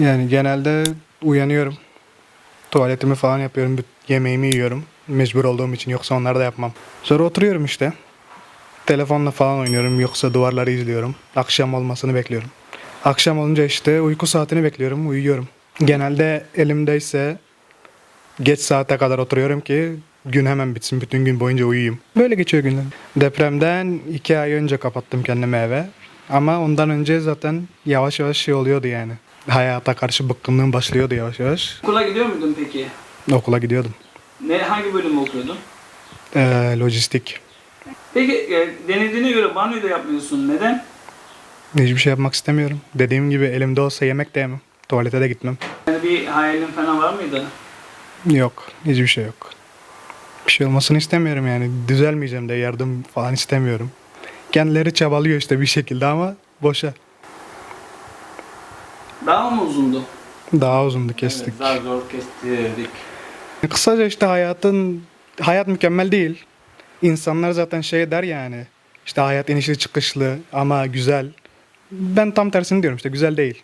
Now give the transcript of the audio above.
Yani genelde uyanıyorum. Tuvaletimi falan yapıyorum. Yemeğimi yiyorum. Mecbur olduğum için yoksa onları da yapmam. Sonra oturuyorum işte. Telefonla falan oynuyorum yoksa duvarları izliyorum. Akşam olmasını bekliyorum. Akşam olunca işte uyku saatini bekliyorum, uyuyorum. Genelde elimdeyse geç saate kadar oturuyorum ki gün hemen bitsin, bütün gün boyunca uyuyayım. Böyle geçiyor günler. Depremden iki ay önce kapattım kendimi eve. Ama ondan önce zaten yavaş yavaş şey oluyordu yani. Hayata karşı bıkkınlığım başlıyordu yavaş yavaş. Okula gidiyor muydun peki? Okula gidiyordum. Ne hangi bölümü okuyordun? Ee, lojistik. Peki e, denediğine göre banyo da yapmıyorsun. Neden? Hiçbir şey yapmak istemiyorum. Dediğim gibi elimde olsa yemek de yemem. Tuvalete de gitmem. Yani bir hayalin falan var mıydı? Yok. Hiçbir şey yok. Bir şey olmasını istemiyorum yani. Düzelmeyeceğim de yardım falan istemiyorum. Kendileri çabalıyor işte bir şekilde ama boşa. Daha mı uzundu? Daha uzundu kestik. Evet, zar zor kestirdik. Kısaca işte hayatın hayat mükemmel değil. İnsanlar zaten şey der yani. İşte hayat inişli çıkışlı ama güzel. Ben tam tersini diyorum işte güzel değil.